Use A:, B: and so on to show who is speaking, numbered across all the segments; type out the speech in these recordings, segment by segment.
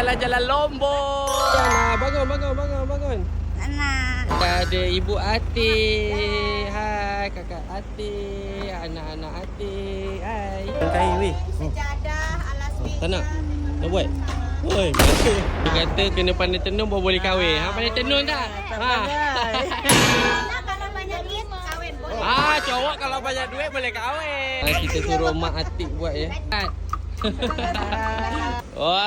A: jalan-jalan Lombok. Yana, bangun, bangun, bangun, bangun.
B: Anak.
A: Kita ada Ibu Ati. Hai, Kakak Ati. Anak-anak Ati. Hai. Santai, weh.
B: Sejadah alas
A: Tak nak? Nak buat? Oi. Dia kata kena pandai tenun baru boleh kahwin. Ha, pandai tenun tak? Ha.
B: Anak kalau banyak duit kahwin boleh.
A: Ah, cowok kalau banyak duit boleh kahwin. Ah, kita suruh mak Atik buat ya. Wah,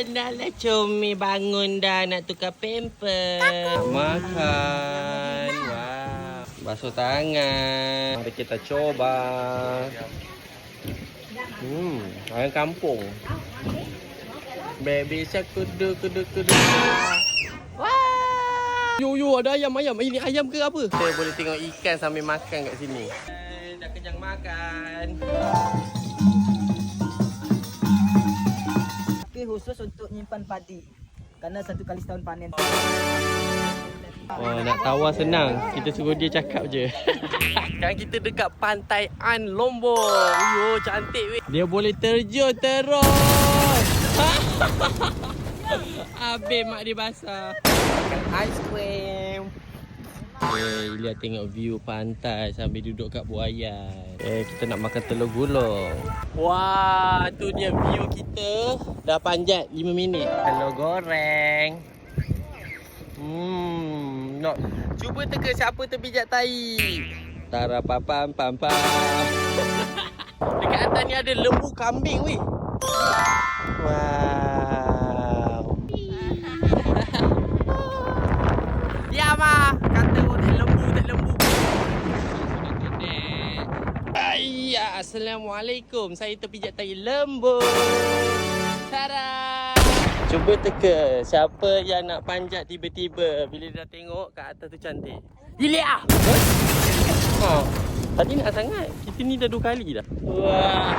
A: Naklah cumi bangun dah nak tukar pamper. Makan. Wah. Basuh tangan. Mari kita coba. Hmm, ayam kampung. Baby shark kudu kudu kudu. Wah. Yo yo ada ayam ayam. Ini ayam ke apa? Saya boleh tengok ikan sambil makan kat sini. Eh, dah kenyang makan.
C: Tapi khusus untuk nyimpan padi. Karena satu kali setahun panen.
A: Wah, nak tawar senang. Kita suruh dia cakap je. Sekarang kita dekat pantai An Lombok. Yo, cantik weh. Dia boleh terjun terus. Habis mak dia basah. Makan ais Eh, lihat tengok view pantai sambil duduk kat buayan. Eh, kita nak makan telur gulung. Wah, tu dia view kita. Dah panjat 5 minit. Telur goreng. Hmm, nak cuba teka siapa terpijak tai. Tara pam pam pam. Dekat atas ni ada lembu kambing weh. Wow. ya ma, kata orang tak lembu tak lembu. Ayya, Assalamualaikum. Saya terpijak tai lembu. Tara. Cuba teka siapa yang nak panjat tiba-tiba bila dah tengok kat atas tu cantik. Hilik ah. Ha. Tadi nak sangat. Kita ni dah dua kali dah. Wah.